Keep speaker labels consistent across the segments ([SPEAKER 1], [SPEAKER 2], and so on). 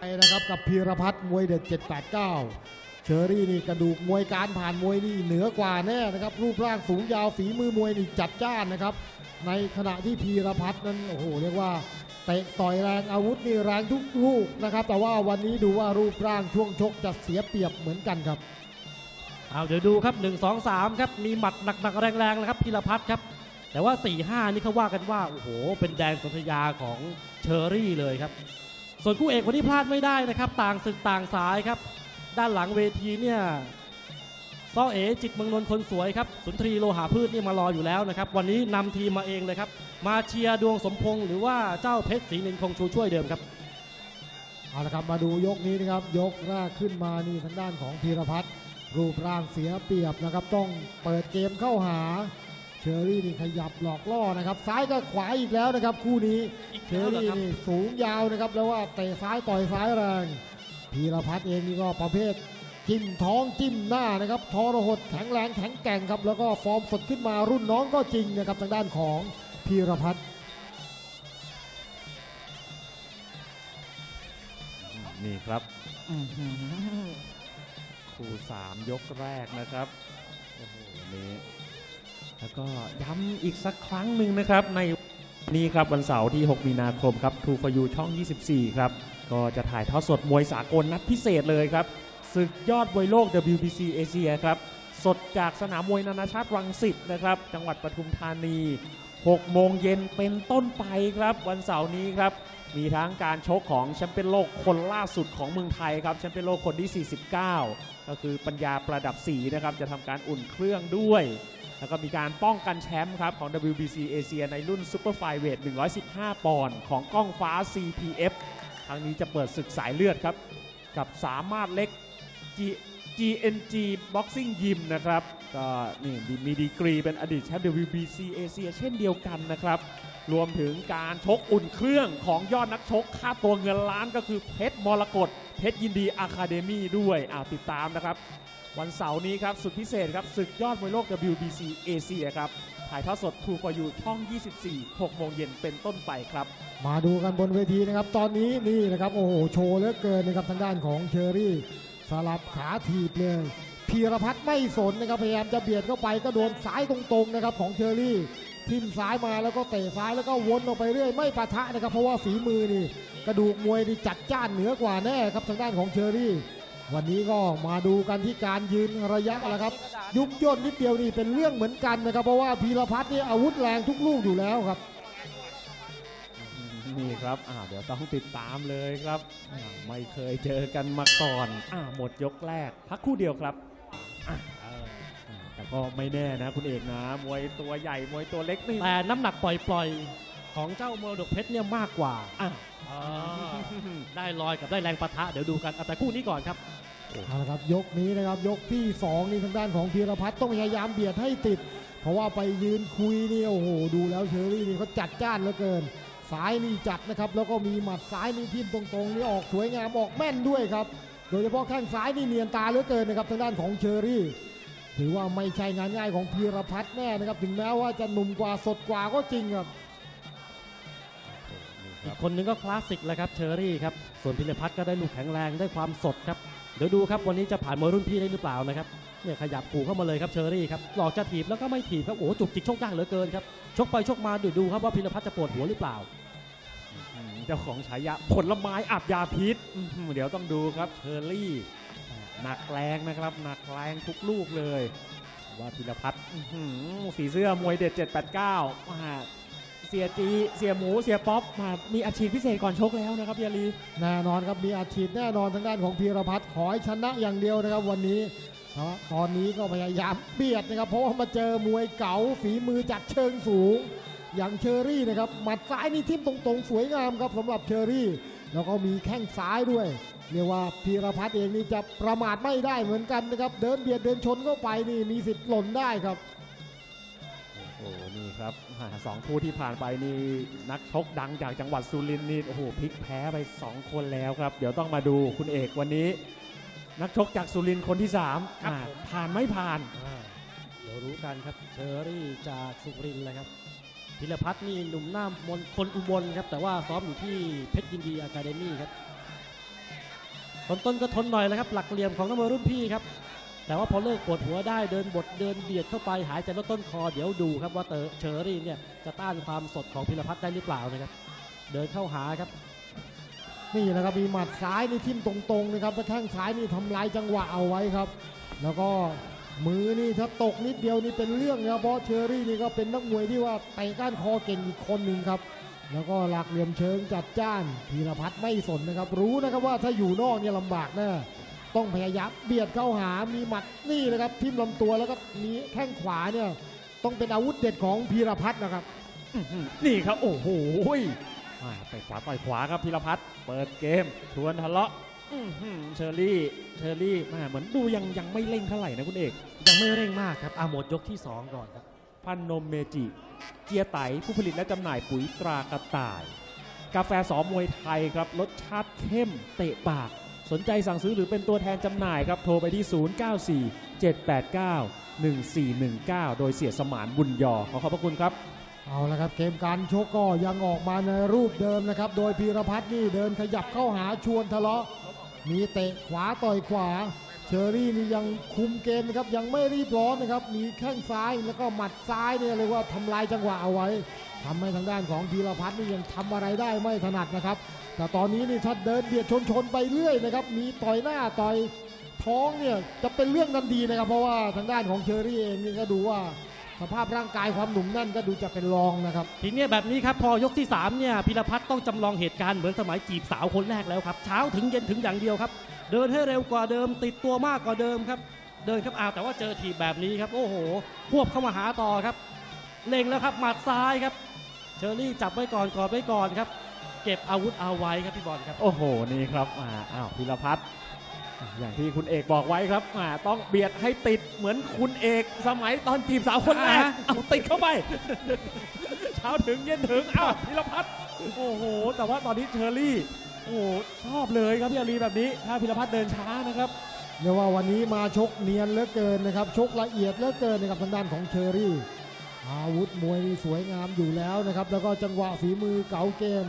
[SPEAKER 1] ไปนะครับกับพีรพัฒน์มวยเด็ด 789 เชอรี่นี่กระดูกมวยการผ่านมวยนี่เหนือกว่าแน่นะครับ รูปร่างสูงยาวฝีมือมวยนี่จัดจ้านนะครับ ในขณะที่พีรพัฒน์นั้นโอ้โหเรียกว่าเตะต่อยแรงอาวุธนี่แรงทุกลูกนะครับ แต่ว่าวันนี้ดูว่ารูปร่างช่วงชกจะเสียเปรียบเหมือนกันครับ
[SPEAKER 2] เอาเดี๋ยวดูครับ 1 2 3 ครับ มีหมัดหนักๆ แรงๆนะครับพิรพัฒน์ครับ แต่ว่า 4 5 นี่เขาว่ากันว่า โอ้โห เป็นแดงสนธยาของเชอรี่เลยครับ ส่วนคู่เอกวันนี้พลาดไม่ได้นะครับ ต่างศึกต่างสายครับ ด้านหลังเวทีเนี่ยซ้อเอจิตเมืองนนท์คนสวยครับสุนทรีโลหะพืชนี่มารออยู่แล้วนะครับ วันนี้นำทีมมาเองเลยครับ มาเชียร์ดวงสมพงษ์หรือว่าเจ้าเพชรศรีนินคงชูช่วยเดิมครับ
[SPEAKER 1] เอาละครับมาดูยกนี้นะครับยกแรกขึ้นมานี่ทางด้านของพีรพัฒน์รูปร่างเสียเปรียบนะครับ ต้องเปิดเกมเข้าหา เชอรี่นี่ขยับหลอกล่อนะครับ ซ้ายก็ขวาอีกแล้วนะครับ คู่นี้
[SPEAKER 2] อีก
[SPEAKER 1] เช
[SPEAKER 2] แล้
[SPEAKER 1] อ
[SPEAKER 2] วเหรอ
[SPEAKER 1] รี่
[SPEAKER 2] ครับ
[SPEAKER 1] นี่สูงยาวนะครับ แล้วว่าเตะซ้ายต่อยซ้ายแรงพีรพัฒน์เองนี่ก็ประเภทจิ้มท้องจิ้มหน้านะครับทรหดแข็งแรงแข็งแกร่งครับ แล้วก็ฟอร์มสดขึ้นมารุ่นน้องก็จริงนะครับทางด้านของพีรพัฒน์
[SPEAKER 3] นี่ครับอื้อหือคู่สามยกแรกนะครับโอ้โหนี่ แล้วก็ย้ำอีกสักครั้งหนึ่งนะครับ ในนี้ครับวันเสาร์ที่ 6 มีนาคมครับทูฟยูช่อง 24 ครับ ก็จะถ่ายทอดสดมวยสากลนัดพิเศษเลยครับศึกยอดมวยโลก WBC เอเชียครับ สดจากสนามมวยนานาชาติรังสิตนะครับ จังหวัดปทุมธานี 6 โมงเย็นเป็นต้นไปครับ วันเสาร์นี้ครับ มีทั้งการชกของแชมเปี้ยนโลกคนล่าสุดของเมืองไทยครับแชมเปี้ยนโลกคนที่ 49 ก็คือปัญญาประดับสีนะครับ จะทำการอุ่นเครื่องด้วย แล้วก็มีการป้องกันแชมป์ครับของ WBC เอเชียในรุ่นซูเปอร์ไฟเวท115 ปอนด์ของก้องฟ้า CPF ครั้งนี้จะเปิดศึกสายเลือดครับ กับสามารถเล็ก G GNG Boxing Gym นะครับก็นี่มีดีกรีเป็นอดีตแชมป์ WBC เอเชียเช่นเดียวกันนะครับ รวมถึงการชกอุ่นเครื่องของยอดนักชก ค่าตัวเงินล้านก็คือเพชรมรกตเพชรยินดีอะคาเดมี่ด้วยอ่าติดตามนะครับ วันเสาร์นี้ครับ สุดพิเศษครับศึกยอดมวยโลก WBC เอเชียครับ ถ่ายทอดสด True for You ช่อง 24 6 โมงเย็นเป็นต้นไปครับ
[SPEAKER 1] มาดูกันบนเวทีนะครับ ตอนนี้นี่นะครับโอ้โหโชว์เหลือเกินนะครับทางด้านของเชอรี่ สลับขาถีบเลยพีรพัฒน์ไม่สนนะครับพยายามจะเบียดเข้าไปก็โดนซ้ายตรงๆนะครับของเชอรี่ทิ่มซ้ายมาแล้วก็เตะซ้ายแล้วก็วนออกไปเรื่อยไม่ปะทะนะครับเพราะว่าฝีมือนี่กระดูกมวยนี่จัดจ้านเหนือกว่าแน่ครับทางด้านของเชอรี่ วันนี้ก็มาดูกันที่การยืนระยะแหละครับ ยุบย่นนิดเดียวนี่เป็นเรื่องเหมือนกันนะครับ เพราะว่าพีรพัฒน์นี่อาวุธแรงทุกลูกอยู่แล้วครับ
[SPEAKER 3] นี่ครับอ่าเดี๋ยวต้องติดตามเลยครับอ่าไม่เคยเจอกันมาก่อนอ่าหมดยกแรก พักครู่เดียวครับอะเอออ่าแต่ก็ไม่แน่นะคุณเอกนะมวยตัวใหญ่มวยตัวเล็กนี่
[SPEAKER 2] แต่น้ำหนักปล่อยๆ ของเจ้ามรดกเพชรเนี่ยมากกว่า
[SPEAKER 3] อะ
[SPEAKER 2] อ่าได้ลอยกับได้แรงปะทะเดี๋ยวดูกันเอาแต่คู่นี้ก่อนครับ
[SPEAKER 1] เอาละครับยกนี้นะครับยกที่สองนี่ทางด้านของพีรพัฒน์ต้องพยายามเบียดให้ติด เพราะว่าไปยืนคุยนี่โอ้โหดูแล้วเชอรี่นี่เขาจัดจ้านเหลือเกินซ้ายนี่จัดนะครับแล้วก็มีหมัดซ้ายนี่ทิ่มตรงๆนี่ออกสวยงามออกแม่นด้วยครับ โดยเฉพาะแข้งซ้ายนี่เนียนตาเหลือเกินนะครับทางด้านของเชอรี่ถือว่าไม่ใช่งานง่ายของพีรพัฒน์แน่นะครับถึงแม้ว่าจะหนุ่มกว่าสดกว่าก็จริงครับ
[SPEAKER 2] อีกคนนึงก็คลาสสิกแล้วครับเชอรี่ครับ ส่วนพิรพัฒน์ก็ได้ลูกแข็งแรงได้ความสดครับ เดี๋ยวดูครับวันนี้จะผ่านมวยรุ่นพี่ได้หรือเปล่านะครับ เนี่ยขยับขู่เข้ามาเลยครับเชอรี่ครับหลอกจะถีบแล้วก็ไม่ถีบครับโอ้โหจุกจิกชกยากเหลือเกินครับ ชกไปชกมาดูดูครับว่าพิรพัฒน์จะปวดหัวหรือเปล่า
[SPEAKER 3] อืมเจ้าของฉายาผลไม้อาบยาพิษอื้อหือเดี๋ยวต้องดูครับเชอรี่หนักแรงนะครับหนักแรงทุกลูกเลย ว่าพิรพัฒน์อื้อหือสีเสื้อมวยเด็ด789มา เสียจีเสียหมูเสียป๊อปมามีอาชีพพิเศษก่อนชกแล้วนะครับพี่อาลี
[SPEAKER 1] แน่นอนครับมีอาชีพแน่นอนทางด้านของพีรพัฒน์ขอให้ชนะอย่างเดียวนะครับวันนี้แต่ว่าตอนนี้ก็พยายามเบียดนะครับเพราะว่ามาเจอมวยเก๋าฝีมือจัดเชิงสูง อย่างเชอรี่นะครับหมัดซ้ายนี่ทิ่มตรงๆ สวยงามครับสำหรับเชอรี่ แล้วก็มีแข้งซ้ายด้วยเรียกว่าพีรพัฒน์เองนี่จะประมาทไม่ได้เหมือนกันนะครับ เดินเบียดเดินชนเข้าไปนี่มีสิทธิ์หล่นได้ครับ
[SPEAKER 3] โอ้โหนี่ครับอ่าสองคู่ที่ผ่านไปนี่นักชกดังจากจังหวัดสุรินทร์นี่โอ้โหพลิกแพ้ไป 2 คนแล้วครับ เดี๋ยวต้องมาดูคุณเอกวันนี้ นักชกจากสุรินทร์คนที่3
[SPEAKER 2] ครับ
[SPEAKER 3] อ่า
[SPEAKER 2] ผม
[SPEAKER 3] ผ่านไม่ผ่าน
[SPEAKER 2] อ่าเดี๋ยวรู้กันครับเชอรี่จากสุรินทร์เลยครับพิรพัฒน์นี่หนุ่มหน้ามนคนอุบลครับแต่ว่าซ้อมอยู่ที่เพชรยินดีอะคาเดมี่ครับต้นๆก็ทนหน่อยแล้วครับ หลักเหลี่ยมของนักมวยรุ่นพี่ครับ แต่ว่าพอเลิกปวดหัวได้เดินบดเดินเบียดเข้าไปหายใจลดต้นคอเดี๋ยวดูครับว่าเตอเชอรี่เนี่ยจะต้านความสดของพิรพัฒน์ได้หรือเปล่านะครับเดินเข้าหาครับ
[SPEAKER 1] นี่นะครับมีหมัดซ้ายนี่ทิ่มตรงๆนะครับแล้วแข้งซ้ายนี่ทำลายจังหวะเอาไว้ครับ แล้วก็มือนี่ถ้าตกนิดเดียวนี่เป็นเรื่องนะเพราะเชอรี่นี่ก็เป็นนักมวยที่ว่าเตะก้านคอเก่งอีกคนหนึ่งครับ แล้วก็หลักเหลี่ยมเชิงจัดจ้านพีรพัฒน์ไม่สนนะครับ รู้นะครับว่าถ้าอยู่นอกเนี่ยลำบากแน่ ต้องพยายามเบียดเข้าหามีหมัดนี่นะครับทิ่มลำตัวแล้วก็มีแข้งขวาเนี่ยต้องเป็นอาวุธเด็ดของพีรพัฒน์นะครับ
[SPEAKER 3] อื้อหือนี่ครับโอ้โหยอ่าไปขวาต่อยขวาครับพิรพัฒน์เปิดเกมชวนทะเลาะอื้อหือเชอรี่เชอรี่แม่เหมือนดูยังยังไม่เร่งเท่าไหร่นะคุณเอก
[SPEAKER 2] ยังไม่เร่งมากครับอาหมดยกที่สองก่อนครับ
[SPEAKER 3] พันนมเมจิ เจียไตผู้ผลิตและจำหน่ายปุ๋ยตรากระต่าย กาแฟสอมวยไทยครับรสชาติเข้มเตะปาก สนใจสั่งซื้อหรือเป็นตัวแทนจำหน่ายครับโทรไปที่ 0947891419 โดยเสียสมานบุญยอ ขอขอบพระคุณครับ
[SPEAKER 1] เอาละครับเกมการชกก็ยังออกมาในรูปเดิมนะครับ โดยพีรพัฒน์นี่เดินขยับเข้าหาชวนทะเลาะ มีเตะขวาต่อยขวา เชอรี่นี่ยังคุมเกมนะครับยังไม่รีบร้อนนะครับ มีแข้งซ้ายแล้วก็หมัดซ้ายเนี่ยเรียกว่าทำลายจังหวะเอาไว้ ทำให้ทางด้านของพีรพัฒน์นี่ยังทำอะไรได้ไม่ถนัดนะครับ แต่ตอนนี้นี่ถ้าเดินเบียดชนชนๆไปเรื่อยนะครับ มีต่อยหน้าต่อยท้องเนี่ยจะเป็นเรื่องนันดีนะครับ เพราะว่าทางด้านของเชอรี่เองนี่ก็ดูว่าสภาพร่างกายความหนุ่มแน่นก็ดูจะเป็นรองนะครับ
[SPEAKER 2] ทีนี้แบบนี้ครับพอยกที่3เนี่ยพิรพัฒน์ต้องจำลองเหตุการณ์เหมือนสมัยจีบสาวคนแรกแล้วครับเช้าถึงเย็นถึงอย่างเดียวครับ เดินให้เร็วกว่าเดิม ติดตัวมากกว่าเดิมครับ เดินครับอาแต่ว่าเจอทีบแบบนี้ครับ โอ้โหควบเข้ามาหาต่อครับเล็งแล้วครับหมัดซ้ายครับ เชอรี่จับไว้ก่อนกอดไว้ก่อนครับ เก็บอาวุธเอาไว้ครับพี่บอลครับ
[SPEAKER 3] โอ้โหนี่ครับอ่าอ้าวพิรพัฒน์อ่าอย่างที่คุณเอกบอกไว้ครับอ่าต้องเบียดให้ติดเหมือนคุณเอกสมัยตอนจีบสาวคนแรก
[SPEAKER 2] อ่า
[SPEAKER 3] เอาติดเข้าไป เช้าถึงเย็นถึงอ้าวพิรพัฒน์โอ้โห แต่ว่าตอนนี้เชอรี่ โอ้โหชอบเลยครับพี่อารีแบบนี้ ถ้าพิรพัฒน์เดินช้านะครับ
[SPEAKER 1] เรียกว่าวันนี้มาชกเนียนเหลือเกินนะครับ ชกละเอียดเหลือเกินนะครับทางด้านของเชอรี่ อาวุธมวยนี่สวยงามอยู่แล้วนะครับ แล้วก็จังหวะฝีมือเก๋าเกม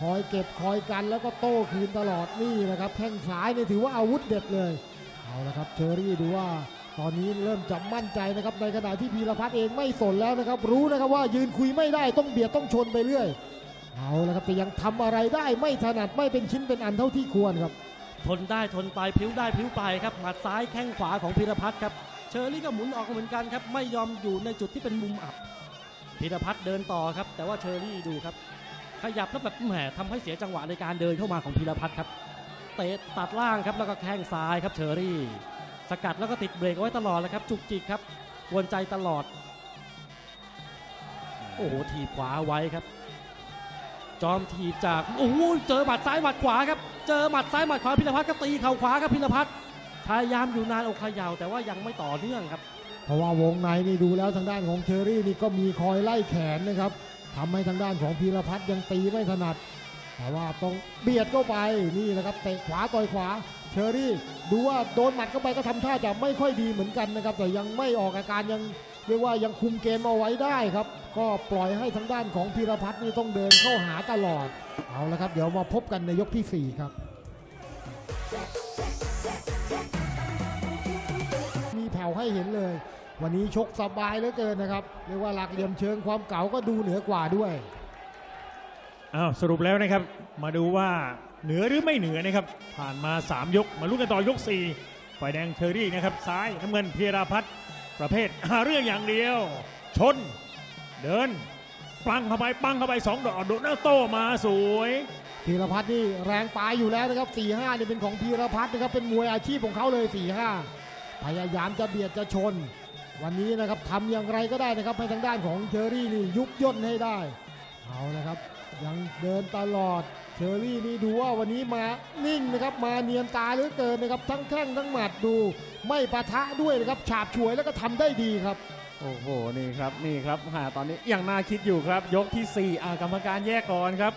[SPEAKER 1] คอยเก็บคอยกันแล้วก็โต้คืนตลอดนี่นะครับแข้งซ้ายนี่ถือว่าอาวุธเด็ดเลย เอาละครับเชอรี่ดูว่าตอนนี้เริ่มจะมั่นใจนะครับในขณะที่พีรพัฒน์เองไม่สนแล้วนะครับ รู้นะครับว่ายืนคุยไม่ได้ต้องเบียดต้องชนไปเรื่อย เอาละครับแต่ยังทำอะไรได้ไม่ถนัดไม่เป็นชิ้นเป็นอันเท่าที่ควรครับ
[SPEAKER 2] ทนได้ทนไปพิ้วได้พิ้วไปครับหมัดซ้ายแข้งขวาของพิรพัฒน์ครับ เชอรี่ก็หมุนออกเหมือนกันครับไม่ยอมอยู่ในจุดที่เป็นมุมอับพิรพัฒน์เดินต่อครับ แต่ว่าเชอรี่ดูครับ ขยับแล้วแบบแหมทำให้เสียจังหวะในการเดินเข้ามาของพิรพัฒน์ครับเตะตัดล่างครับแล้วก็แข้งซ้ายครับเชอรี่ สกัดแล้วก็ติดเบรกเอาไว้ตลอดเลยครับจุกจิกครับกวนใจตลอด โอ้โหถีบขวาไว้ครับ จอมถีบจากโอ้โหเจอหมัดซ้ายหมัดขวาครับเจอหมัดซ้ายหมัดขวาพิรพัฒน์ก็ตีเข่าขวาครับพิรพัฒน์ พยายามอยู่นานอกขยาวแต่ว่ายังไม่ต่อเนื่องครับ
[SPEAKER 1] เพราะว่าวงในนี่ดูแล้วทางด้านของเชอรี่นี่ก็มีคอยไล่แขนนะครับทำให้ทางด้านของพีรพัฒน์ยังตีไม่ถนัด แต่ว่าต้องเบียดเข้าไปนี่นะครับเตะขวาต่อยขวาเชอรี่ดูว่าโดนหมัดเข้าไปก็ทำท่าจะไม่ค่อยดีเหมือนกันนะครับ แต่ยังไม่ออกอาการยังเรียกว่ายังคุมเกมเอาไว้ได้ครับ ก็ปล่อยให้ทางด้านของพีรพัฒน์นี่ต้องเดินเข้าหาตลอด เอาละครับ เดี๋ยวมาพบกันในยกที่สี่ครับ ผ่วให้เห็นเลย วันนี้ชกสบายเหลือเกินนะครับเรียกว่าหลักเหลี่ยมเชิงความเก่าก็ดูเหนือกว่าด้วย
[SPEAKER 4] อ้าวสรุปแล้วนะครับ มาดูว่าเหนือหรือไม่เหนือนะครับ ผ่านมา 3 ยก มาลุ้นกันต่อยก 4 ฝ่ายแดงเชอรี่นะครับ ซ้ายน้ำเงินพีราพัฒน์ประเภทหาเรื่องอย่างเดียว ชน เดิน ปังเข้าไปปังเข้าไป 2 ดอกโดนหน้าโต้มาสวย
[SPEAKER 1] พีรพัฒน์นี่แรงปลายอยู่แล้วนะครับ4 5นี่เป็นของพีรพัฒน์นะครับเป็นมวยอาชีพของเขาเลย4 5 พยายามจะเบียดจะชน วันนี้นะครับทำอย่างไรก็ได้นะครับให้ทางด้านของเชอรี่นี่ยุบย่นให้ได้ เอาละครับ ยังเดินตลอดเชอรี่นี่ดูว่าวันนี้มานิ่งนะครับมาเนียนตาเหลือเกินนะครับ ทั้งแข้งทั้งหมัดดู ไม่ปะทะด้วยนะครับฉาบฉวยแล้วก็ทำได้ดีครับ
[SPEAKER 3] โอ้โห นี่ครับ นี่ครับหาตอนนี้ยังน่าคิดอยู่ครับ ยกที่4อ่ากรรมการแยกก่อนครับ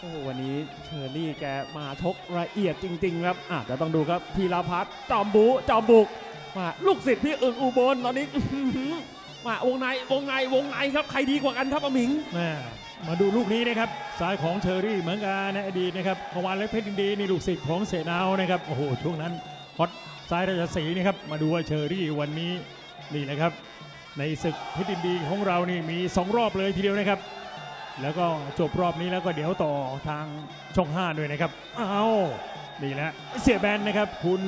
[SPEAKER 3] โอ้วันนี้เชอรี่แกมาชกละเอียดจริง ๆ ครับอะเดี๋ยวต้องดูครับพีรพัฒน์จอมบุจอมบุก มาลูกศิษย์พี่อึ่งอุบลตอนนี้ มาวงในวงในวงในครับใครดีกว่ากันครับอมิง
[SPEAKER 4] แม่มาดูลูกนี้นะครับซ้ายของเชอรี่เหมือนกันในอดีตนะครับเมื่อวานเล็กเพชรยินดีนี่ลูกศิษย์ของเสนาวนะครับโอ้โหช่วงนั้นฮอตซ้ายราชสีนะครับมาดูว่าเชอรี่วันนี้นี่นะครับ ในศึกเพชรยินดีของเรานี่มี 2 รอบเลยทีเดียวนะครับ แล้วก็จบรอบนี้แล้วก็เดี๋ยวต่อทางช่อง 5 ด้วยนะครับอ้าวนี่แหละเสียแบนนะครับคุณ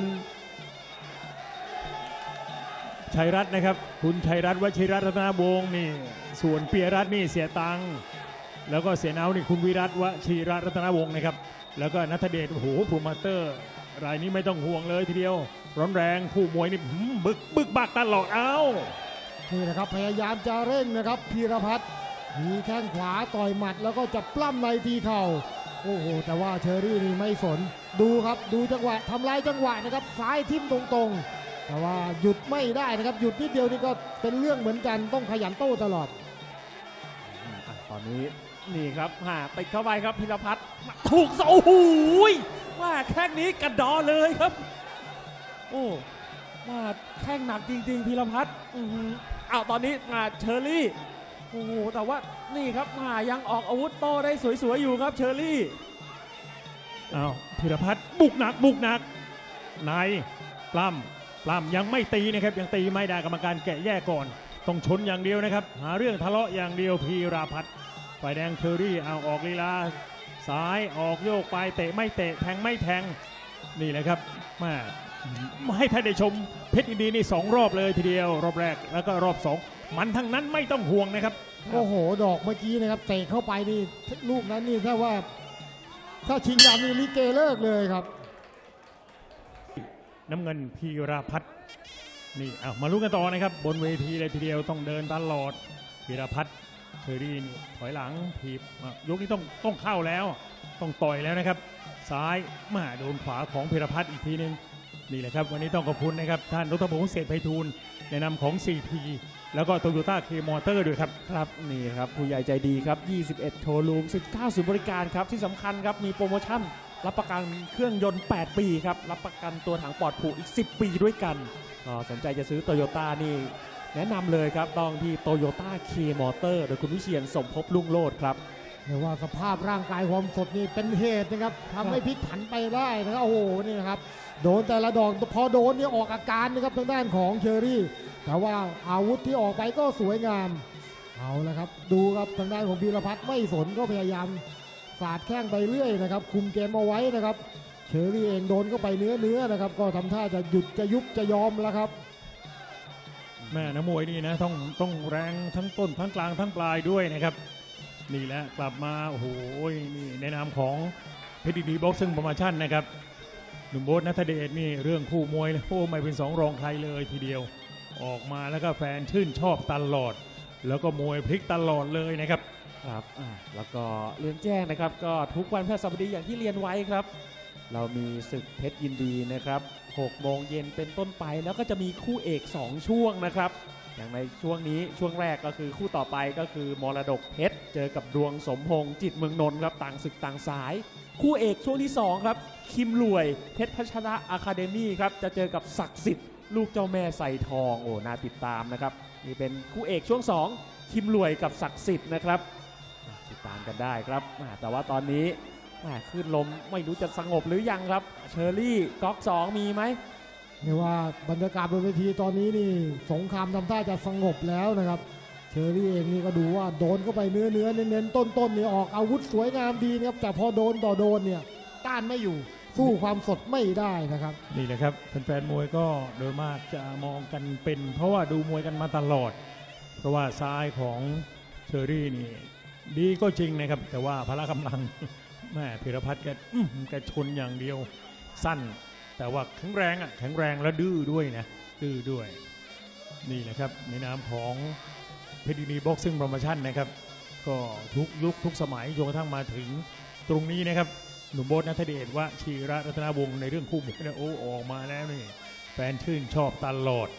[SPEAKER 4] ชัยรัตน์นะครับ คุณชัยรัตน์วชิรัตนาวงศ์นี่ ส่วนเปียรัตน์นี่เสียตังค์แล้วก็เสียเนานี่คุณวิรัตวชิรัตนาวงศ์นะครับ แล้วก็นัทเดชโอ้โหโปรโมเตอร์ รายนี้ไม่ต้องห่วงเลยทีเดียว ร้อนแรงคู่มวยนี่หืมบึกบึกบักตลอดเอ้า
[SPEAKER 1] นี่นะครับพยายามจะเร่งนะครับพีรพัฒน์มีแข้งขวาต่อยหมัดแล้วก็จะปล้ำในทีเข่าโอ้โหแต่ว่าเชอรี่นี่ไม่สน ดูครับดูจังหวะทำลายจังหวะนะครับซ้ายทิ่มตรงๆ แต่ว่าหยุดไม่ได้นะครับ หยุดนิดเดียวนี่ก็เป็นเรื่องเหมือนกันต้องขยันโต้ตลอด
[SPEAKER 3] อะตอนนี้นี่ครับหาติดเข้าไปครับพิรพัฒน์ถูกเสาโอ้โหยว่าแข้งนี้กระดอเลยครับ โอ้ว่าแข้งหนักจริง ๆพิรพัฒน์อื้อหืออ้าวตอนนี้มาเชอรี่โอ้โหแต่ว่านี่ครับมายังออกอาวุธโต้ได้สวยๆอยู่ครับเชอรี่
[SPEAKER 4] อ้าวพิรพัฒน์บุกหนักบุกหนักในปล้ำ ปล้ำยังไม่ตีนะครับยังตีไม่ได้กรรมการแกะแยกก่อน ต้องชนอย่างเดียวนะครับ หาเรื่องทะเลาะอย่างเดียวพีราพัฒน์ฝ่ายแดงเชอรี่เอาออกลีลาซ้ายออกโยกไปเตะไม่เตะแทงไม่แทงนี่แหละครับมาให้ท่านได้ชมเพชรอินดีนี่สองรอบเลยทีเดียว รอบแรกแล้วก็รอบสองมันทั้งนั้นไม่ต้องห่วงนะครับ
[SPEAKER 1] โอ้โห ดอกเมื่อกี้นะครับเตะเข้าไปนี่ลูกนั้นนี่ถ้าว่า ถ้าชิงดำนี่ลิเกเลิกเลยครับ
[SPEAKER 4] น้ำเงินพีราพัฒน์นี่เอามาลุ้นกันต่อนะครับ บนเวทีเลยทีเดียวต้องเดินตลอดพีราพัฒน์เชอรี่นี่ถอยหลังถีบอะยกนี้ต้องต้องเข้าแล้ว ต้องต่อยแล้วนะครับ ซ้ายมาโดนขวาของพีรพัฒน์อีกทีนึงนี่แหละครับ วันนี้ต้องขอบคุณนะครับ ท่านรัฐพงศ์เศรษฐไพฑูรย์ในนามของ CP แล้วก็โตโยต้าเคมอเตอร์ด้วยครับ
[SPEAKER 3] ครับนี่ครับผู้ใหญ่ใจดีครับ 21 โชว์รูม19ศูนย์บริการครับที่สำคัญครับมีโปรโมชั่น รับประกันเครื่องยนต์ 8 ปีครับ รับประกันตัวถังปลอดผูกอีก 10 ปีด้วยกันก็สนใจจะซื้อโตโยต้านี่ แนะนำเลยครับต้องที่โตโยต้าเคมอเตอร์โดยคุณวิเชียนสมภพลุงโลดครับ
[SPEAKER 1] เรียกว่าสภาพร่างกายความสดนี่เป็นเหตุนะครับทำให้พลิกผันไปได้นะครับโอ้โหนี่นะครับโดนแต่ละดอกพอโดนนี่ออกอาการนะครับทางด้านของเชอรี่ แต่ว่าอาวุธที่ออกไปก็สวยงามเอาละครับ ดูครับทางด้านของพีรพัฒน์ไม่สนก็พยายาม สาดแข้งไปเรื่อยนะครับ คุมเกมเอาไว้นะครับ เชอรี่เองโดนก็ไปเนื้อเนื้อนะครับ ก็ทำท่าจะหยุดจะยุบจะยอมแล้วครับ
[SPEAKER 4] แม่นักมวยนี่นะต้องต้องแรงทั้งต้นทั้งกลางทั้งปลายด้วยนะครับ นี่แหละกลับมาโอ้โหนี่ในนามของเพชรดีบ็อกซิ่งโปรโมชั่นนะครับหนุ่มโบ๊ทนัทเดชนี่เรื่องคู่มวยโอ้ไม่เป็นสองรองใครเลยทีเดียว ออกมาแล้วก็แฟนชื่นชอบตลอด แล้วก็มวยพลิกตลอดเลยนะครับ
[SPEAKER 3] ครับอ่าแล้วก็เรียนแจ้งนะครับ ก็ทุกวันพฤหัสบดีอย่างที่เรียนไว้ครับ เรามีศึกเพชรยินดีนะครับ6โมงเย็นเป็นต้นไปแล้วก็จะมีคู่เอก 2 ช่วงนะครับ อย่างในช่วงนี้ช่วงแรกก็คือคู่ต่อไปก็คือมรดกเพชรเจอกับดวงสมพงษ์จิตเมืองนนท์ครับต่างศึกต่างสาย คู่เอกช่วงที่ 2 ครับ คิมรวยเพชรพัชระอะคาเดมี่ครับจะเจอกับศักดิ์สิทธิ์ลูกเจ้าแม่ใส่ทองโอ้น่าติดตามนะครับนี่เป็นคู่เอกช่วง 2 คิมรวยกับศักดิ์สิทธิ์นะครับามกันได้ครับอ่าแต่ว่าตอนนี้แหม่ขึ้นลมไม่รู้จะสงบหรือยังครับ เชอรี่ก๊อก2มีไหม
[SPEAKER 1] เรียกว่าบรรยากาศบนเวทีตอนนี้นี่สงครามทำท่าจะสงบแล้วนะครับ เชอรี่เองนี่ก็ดูว่าโดนเข้าไปเนื้อเนื้อๆเน้นๆต้นๆนี่ออกอาวุธสวยงามดีนะครับแต่พอโดนต่อโดนเนี่ยต้านไม่อยู่สู้ความสดไม่ได้นะครับ
[SPEAKER 4] นี่แหละครับแฟนๆมวยก็โดยมากจะมองกันเป็น เพราะว่าดูมวยกันมาตลอด เพราะว่าซ้ายของเชอรี่นี่ ดีก็จริงนะครับ แต่ว่าพละกำลังแม่พิรพัฒน์แกแกชนอย่างเดียวสั้น แต่ว่าแข็งแรงอะแข็งแรงและดื้อด้วยนะดื้อด้วย นี่แหละครับในนามของเพชรดีบ็อกซิ่งโปรโมชั่นนะครับ ก็ทุกยุคทุกสมัยจนกระทั่งมาถึงตรงนี้นะครับหนุ่มโบ๊ทนัทเดชว่าชีระรัตนวงศ์ในเรื่องคู่มวยเนี่ยโอ้ออกมาแล้วนี่แฟนชื่นชอบตลอด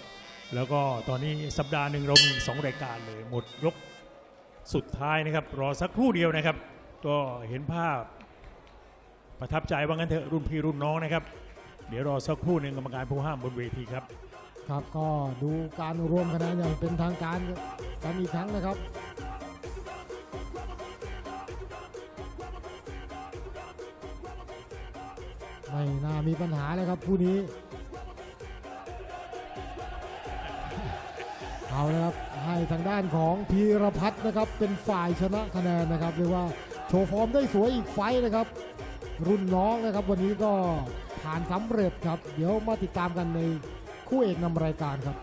[SPEAKER 4] แล้วก็ตอนนี้สัปดาห์หนึ่งเรามี 2 รายการเลยหมดยก สุดท้ายนะครับ รอสักครู่เดียวนะครับ ก็เห็นภาพ ประทับใจว่างั้นเถอะรุ่นพี่รุ่นน้องนะครับ เดี๋ยวรอสักครู่หนึ่งกรรมการผู้ห้ามบนเวทีครับ
[SPEAKER 1] ครับก็ดูการรวมคะแนนอย่างเป็นทางการกันอีกครั้งนะครับไม่น่ามีปัญหาเลยครับผู้นี้ เอาละครับ ให้ทางด้านของพีรพัฒน์นะครับ เป็นฝ่ายชนะคะแนนนะครับเรียกว่าโชว์ฟอร์มได้สวยอีกไฟต์นะครับ รุ่นน้องนะครับ วันนี้ก็ผ่านสำเร็จครับ เดี๋ยวมาติดตามกันในคู่เอกนำรายการครับ